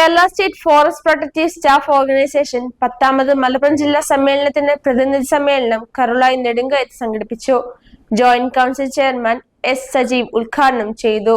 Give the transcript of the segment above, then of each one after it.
Kerala state forest protective staff organisation പത്താമത് മലപ്പുറം ജില്ലാ സമ്മേളനത്തിന്റെ പ്രതിനിധി സമ്മേളനം കരുളായി നെടുങ്കയത്ത് സംഘടിപ്പിച്ചു. Joint council chairman S Sajeev ഉദ്ഘാടനം ചെയ്തു.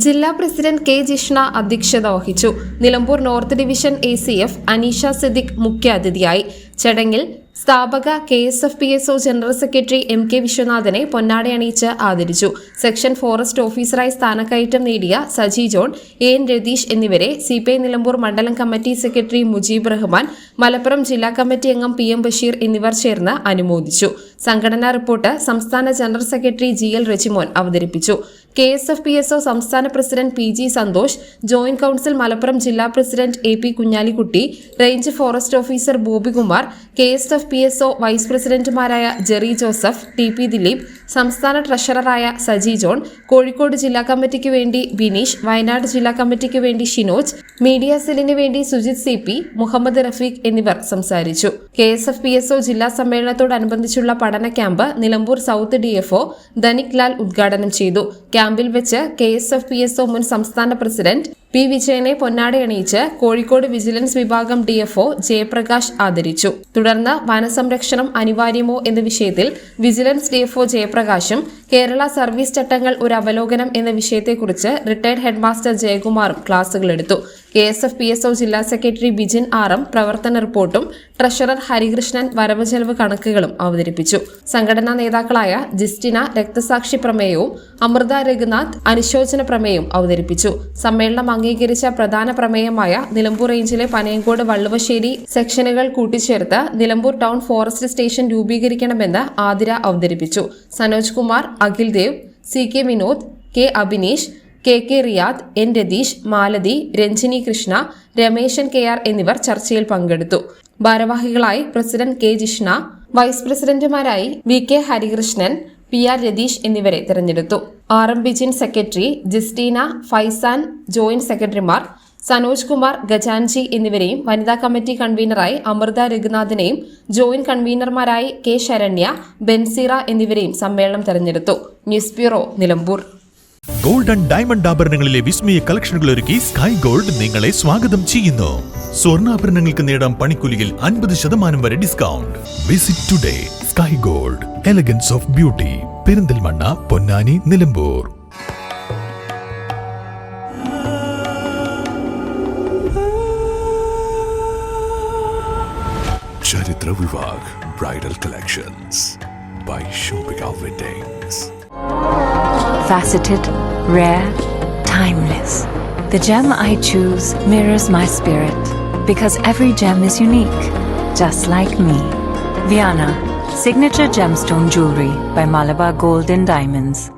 ജില്ലാ പ്രസിഡന്റ് കെ ജിഷ്ണ അധ്യക്ഷത വഹിച്ചു. Nilambur north division A C F Aneesha Siddique മുഖ്യാതിഥിയായി. ചടങ്ങിൽ സ്ഥാപക K S F P S O general secretary M K വിശ്വനാഥനെ പൊന്നാട അണിയിച്ച് ആദരിച്ചു. സെക്ഷൻ ഫോറസ്റ്റ് ഓഫീസറായി സ്ഥാനക്കയറ്റം നേടിയ സജി ജോൺ എ എൻ രതീഷ് എന്നിവരെ സി പി ഐ നിലമ്പൂർ മണ്ഡലം കമ്മിറ്റി സെക്രട്ടറി മുജീബ് റഹ്മാൻ മലപ്പുറം ജില്ലാ കമ്മിറ്റി അംഗം പി എം ബഷീർ എന്നിവർ ചേർന്ന് അനുമോദിച്ചു. സംഘടനാ റിപ്പോർട്ട് സംസ്ഥാന general secretary G L Regimon അവതരിപ്പിച്ചു. K S F P S O സംസ്ഥാന president P G Santhosh joint council Malappuram ജില്ലാ president A P Kunhalikutty range forest officer Bobykumar K S F P S O vice പ്രസിഡന്റുമാരായ Jerry Joseph T P Dileep സംസ്ഥാന ട്രഷററായ Saji John Kozhikode ജില്ലാ കമ്മിറ്റിക്ക് വേണ്ടി ബിനീഷ് വയനാട് ജില്ലാ കമ്മിറ്റിക്ക് വേണ്ടി ഷിനോജ് മീഡിയ സെല്ലിന് വേണ്ടി സുജിത് സി പി മുഹമ്മദ് റഫീഖ് എന്നിവർ സംസാരിച്ചു. K S F P S O ജില്ലാ സമ്മേളനത്തോടനുബന്ധിച്ചുള്ള പഠന camp Nilambur south D F O Dhanik Lal ഉദ്ഘാടനം ചെയ്തു. ക്യാമ്പിൽ വെച്ച് K S F P S O മുൻ സംസ്ഥാന പ്രസിഡന്റ് പി വിജയനെ പൊന്നാട അണിയിച്ച് കോഴിക്കോട് വിജിലൻസ് വിഭാഗം ഡിഎഫ്ഒ ജയപ്രകാശ് ആദരിച്ചു. തുടർന്ന് വനസംരക്ഷണം അനിവാര്യമോ എന്ന വിഷയത്തിൽ വിജിലൻസ് ഡിഎഫ്ഒ ജയപ്രകാശും കേരള സർവീസ് ചട്ടങ്ങൾ ഒരു അവലോകനം എന്ന വിഷയത്തെക്കുറിച്ച് റിട്ടയർഡ് ഹെഡ്മാസ്റ്റർ ജയകുമാറും ക്ലാസുകളെടുത്തു K S F P S O ജില്ലാ സെക്രട്ടറി ബിജിൻ ആറും പ്രവർത്തന റിപ്പോർട്ടും ട്രഷറർ ഹരികൃഷ്ണൻ വരവ് ചെലവ് കണക്കുകളും അവതരിപ്പിച്ചു. സംഘടനാ നേതാക്കളായ ജിസ്റ്റിന രക്തസാക്ഷി പ്രമേയവും അമൃത രഘുനാഥ് അനുശോചന പ്രമേയവും അവതരിപ്പിച്ചു. സമ്മേളനം അംഗീകരിച്ച പ്രധാന പ്രമേയമായ നിലമ്പൂർ റേഞ്ചിലെ പനയങ്കോട് വള്ളുവശ്ശേരി സെക്ഷനുകൾ കൂട്ടിച്ചേർത്ത് നിലമ്പൂർ ടൗൺ ഫോറസ്റ്റ് സ്റ്റേഷൻ രൂപീകരിക്കണമെന്ന് ആതിര അവതരിപ്പിച്ചു. Sanoj Kumar Akhil Dev C K Vinod K Abhineesh K K Riyad N Ratheesh Malathi Ranjini Krishna Rameshan K R എന്നിവർ ചർച്ചയിൽ പങ്കെടുത്തു. ഭാരവാഹികളായി president K Jishna vice പ്രസിഡന്റുമാരായി V K Harikrishnan P R Ratheesh എന്നിവരെ തിരഞ്ഞെടുത്തു. R M Bijin secretary Jistina Faizan joint സെക്രട്ടറിമാർ സനോജ് കുമാർ ഗജാൻജി എന്നിവരെയും വനിതാ committee കൺവീനറായി അമൃത രഘുനാഥിനെയും ജോയിന്റ് കൺവീനർമാരായി കെ ശരണ്യ ബെൻസീറ എന്നിവരെയും സമ്മേളനം തെരഞ്ഞെടുത്തു. News bureau Nilambur. Golden diamond ആഭരണങ്ങളിലെ വിസ്മയ കളക്ഷനുകൾ ഒരുക്കി സ്കൈ ഗോൾഡ് നിങ്ങളെ സ്വാഗതം ചെയ്യുന്നു. സ്വർണാഭരണങ്ങൾക്ക് നേടാം പണിക്കൂലിയിൽ അൻപത് ശതമാനം വരെ discount. Visit today sky gold Elegance of beauty Perinthalmanna Ponnani Nilambur Charitra Vivag Bridal Collections by Shobika Weddings. faceted, rare, timeless. The gem I choose mirrors my spirit because every gem is unique, just like me. Viana, signature gemstone jewelry by Malabar Gold and Diamonds.